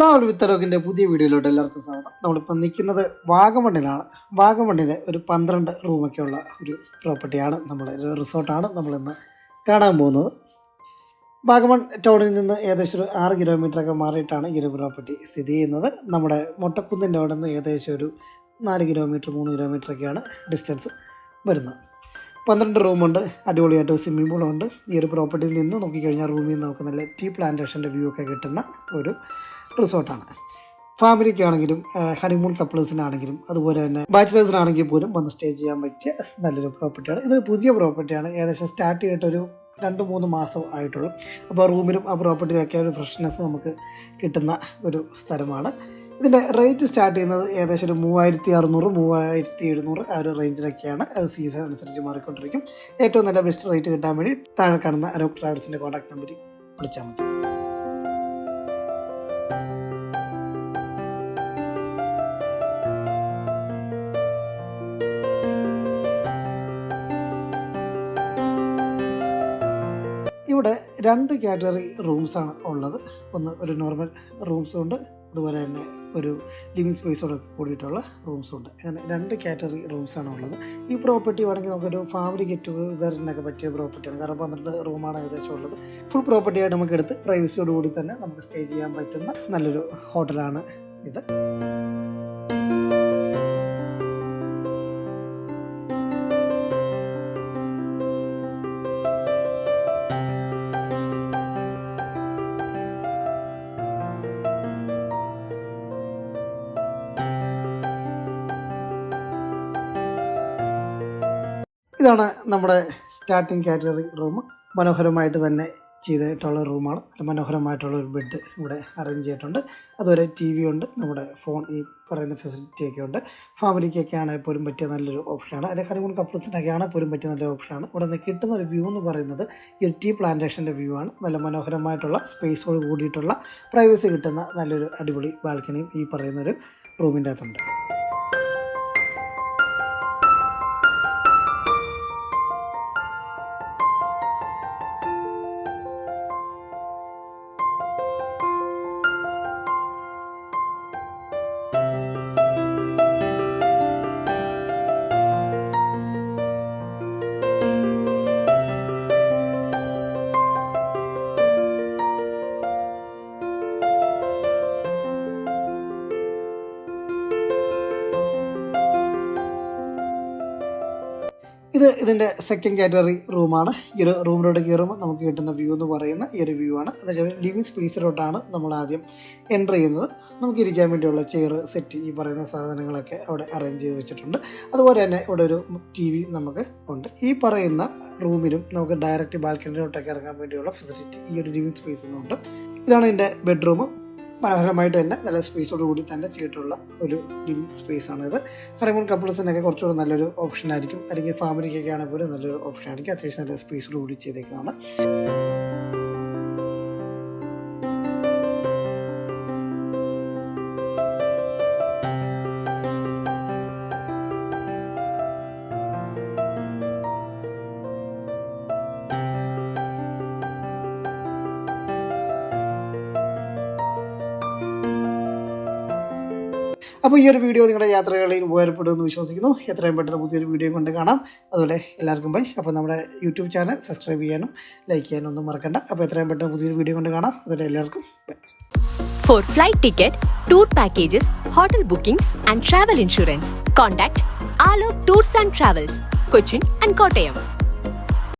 Travel with പുതിയ വീഡിയോയിലോട്ട് എല്ലാവർക്കും സ്വാഗതം. നമ്മളിപ്പോൾ നിൽക്കുന്നത് വാഗമണ്ണിലാണ്. വാഗമണ്ണിലെ ഒരു പന്ത്രണ്ട് റൂമൊക്കെ ഉള്ള ഒരു പ്രോപ്പർട്ടിയാണ്. നമ്മൾ ഒരു റിസോർട്ടാണ് നമ്മളിന്ന് കാണാൻ പോകുന്നത്. വാഗമൺ ടൗണിൽ നിന്ന് ഏകദേശം ഒരു ആറ് കിലോമീറ്ററൊക്കെ മാറിയിട്ടാണ് ഈ ഒരു പ്രോപ്പർട്ടി സ്ഥിതി ചെയ്യുന്നത്. നമ്മുടെ മൊട്ടക്കുന്നിന്റെ അവിടെ നിന്ന് ഏകദേശം ഒരു നാല് കിലോമീറ്റർ മൂന്ന് കിലോമീറ്ററൊക്കെയാണ് ഡിസ്റ്റൻസ് വരുന്നത്. പന്ത്രണ്ട് റൂമുണ്ട് അടിപൊളിയായിട്ട് സ്വിമ്മിംഗ് പൂളുണ്ട് ഈ ഒരു പ്രോപ്പർട്ടിയിൽ നിന്ന് നോക്കിക്കഴിഞ്ഞാൽ റൂമിൽ നിന്ന് നമുക്ക് നല്ല ടീ പ്ലാന്റേഷന്റെ വ്യൂ ഒക്കെ കിട്ടുന്ന ഒരു റിസോർട്ടാണ്. ഫാമിലിക്കാണെങ്കിലും ഹണിമൂൺ കപ്പിൾസിനാണെങ്കിലും അതുപോലെ തന്നെ ബാച്ചിലേഴ്സിനാണെങ്കിൽ പോലും വന്ന് സ്റ്റേ ചെയ്യാൻ പറ്റിയ നല്ലൊരു പ്രോപ്പർട്ടിയാണ്. ഇതൊരു പുതിയ പ്രോപ്പർട്ടിയാണ്. ഏകദേശം സ്റ്റാർട്ട് ചെയ്തിട്ടൊരു രണ്ട് മൂന്ന് മാസം ആയിട്ടുള്ളൂ. അപ്പോൾ റൂമിലും ആ പ്രോപ്പർട്ടിയിലൊക്കെ ഒരു ഫ്രഷ്നെസ് നമുക്ക് കിട്ടുന്ന ഒരു സ്ഥലമാണ്. ഇതിന്റെ റേറ്റ് സ്റ്റാർട്ട് ചെയ്യുന്നത് ഏകദേശം ഒരു മൂവായിരത്തി അറുന്നൂറ് മൂവായിരത്തി എഴുന്നൂറ് ആ ഒരു റേഞ്ചിലൊക്കെയാണ്. അത് സീസൺ അനുസരിച്ച് മാറിക്കൊണ്ടിരിക്കും. ഏറ്റവും നല്ല ബെസ്റ്റ് റേറ്റ് കിട്ടാൻ വേണ്ടി താഴെ കാണുന്ന അരോക് ട്രാവൽസിന്റെ കോൺടാക്ട് നമ്പർ വിളിച്ചാൽ മതി. ഇവിടെ രണ്ട് കാറ്റഗറി റൂംസാണ് ഉള്ളത്. ഒന്ന് ഒരു നോർമൽ റൂംസും ഉണ്ട് അതുപോലെ തന്നെ ഒരു ലിവിങ് സ്പേസോടെ കൂടിയിട്ടുള്ള റൂംസും ഉണ്ട് അങ്ങനെ രണ്ട് കാറ്റഗറി റൂംസാണ് ഉള്ളത്. ഈ പ്രോപ്പർട്ടി വേണമെങ്കിൽ നമുക്കൊരു ഫാമിലി ഗെറ്റ് ടുഗദറിനൊക്കെ പറ്റിയ പ്രോപ്പർട്ടിയാണ്. കാരണം പന്ത്രണ്ട് റൂമാണ് ഏകദേശം ഉള്ളത്. ഫുൾ പ്രോപ്പർട്ടി ആയിട്ട് നമുക്ക് എടുത്ത് പ്രൈവസിയോട് തന്നെ നമുക്ക് സ്റ്റേ ചെയ്യാൻ പറ്റുന്ന നല്ലൊരു ഹോട്ടലാണ് ഇത്. ഇതാണ് നമ്മുടെ സ്റ്റാർട്ടിങ് കാറ്റഗറി റൂം മനോഹരമായിട്ട് തന്നെ ചെയ്തിട്ടുള്ള റൂമാണ് മനോഹരമായിട്ടുള്ള ഒരു ബെഡ് ഇവിടെ അറേഞ്ച് ചെയ്തിട്ടുണ്ട്. അതുപോലെ ടി വി ഉണ്ട്. നമ്മുടെ ഫോൺ ഈ പറയുന്ന ഫെസിലിറ്റി ഒക്കെ ഉണ്ട്. ഫാമിലിക്കൊക്കെ ആണെങ്കിൽ പോലും പറ്റിയ നല്ലൊരു ഓപ്ഷനാണ് അല്ലെങ്കിൽ ഹണിമൂൺ കപ്പിൾസിനൊക്കെ ആണെങ്കിൽ പോലും പറ്റിയ നല്ലൊരു ഓപ്ഷനാണ് ഇവിടെ നിന്ന് കിട്ടുന്ന ഒരു വ്യൂ എന്ന് പറയുന്നത് ഈ ഒരു ടീ പ്ലാന്റേഷന്റെ വ്യൂ ആണ്. നല്ല മനോഹരമായിട്ടുള്ള സ്പേസോട് കൂടിയിട്ടുള്ള പ്രൈവസി കിട്ടുന്ന നല്ലൊരു അടിപൊളി ബാൽക്കണിയും ഈ പറയുന്നൊരു റൂമിന്റെ അകത്തുണ്ട്. ഇത് ഇതിന്റെ സെക്കൻഡ് കാറ്റഗറി റൂമാണ് ഈ ഒരു റൂമിലോട്ട് കയറുമ്പോൾ നമുക്ക് കിട്ടുന്ന വ്യൂ എന്ന് പറയുന്ന ഈ ഒരു വ്യൂ ആണ്. എന്ന് വെച്ചാൽ ലിവിങ് സ്പേസിലോട്ടാണ് നമ്മൾ ആദ്യം എന്റർ ചെയ്യുന്നത്. നമുക്ക് ഇരിക്കാൻ വേണ്ടിയുള്ള ചെയർ സെറ്റ് ഈ പറയുന്ന സാധനങ്ങളൊക്കെ അവിടെ അറേഞ്ച് ചെയ്ത് വെച്ചിട്ടുണ്ട്. അതുപോലെ തന്നെ ഇവിടെ ഒരു ടി വി നമുക്ക് ഉണ്ട്. ഈ പറയുന്ന റൂമിലും നമുക്ക് ഡയറക്റ്റ് ബാൽക്കണിയിലോട്ടൊക്കെ ഇറങ്ങാൻ വേണ്ടിയുള്ള ഫെസിലിറ്റി ഈ ഒരു ലിവിങ് സ്പേസിൽ നിന്നുണ്ട് ഇതാണ് എന്റെ ബെഡ്റൂം മനോഹരമായിട്ട് തന്നെ നല്ല സ്പേസോട് കൂടി തന്നെ ചെയ്തിട്ടുള്ള ഒരു ലിവിങ് സ്പേസ് ആണ് ഇത് ഹണിമൂൺ കപ്പിൾസിനൊക്കെ കുറച്ചുകൂടെ നല്ലൊരു ഓപ്ഷൻ ആയിരിക്കും. അല്ലെങ്കിൽ ഫാമിലിക്കൊക്കെ ആണെങ്കിൽ പോലും നല്ലൊരു ഓപ്ഷൻ ആയിരിക്കും. അത്യാവശ്യം നല്ല സ്പേസോട് കൂടി ചെയ്തേക്കുന്നതാണ്. അപ്പോൾ ഈ ഒരു വീഡിയോ നിങ്ങളുടെ യാത്രകളിൽ ഉപകാരപ്പെടുമെന്ന് വിശ്വസിക്കുന്നു. എത്രയും പെട്ടെന്ന് പുതിയൊരു വീഡിയോ കൊണ്ട് കാണാം. അതുപോലെ എല്ലാവർക്കും ബൈ അപ്പോൾ നമ്മുടെ യൂട്യൂബ് ചാനൽ സബ്സ്ക്രൈബ് ചെയ്യാനും ലൈക്ക് ചെയ്യാനും ഒന്നും മറക്കണ്ട. അപ്പോൾ എത്രയും പെട്ടെന്ന് പുതിയൊരു വീഡിയോ കൊണ്ട് കാണാം. അതുപോലെ എല്ലാവർക്കും for flight ticket tour packages hotel hotel and and insurance insurance, contact tours and travels Cochin and Kottayam.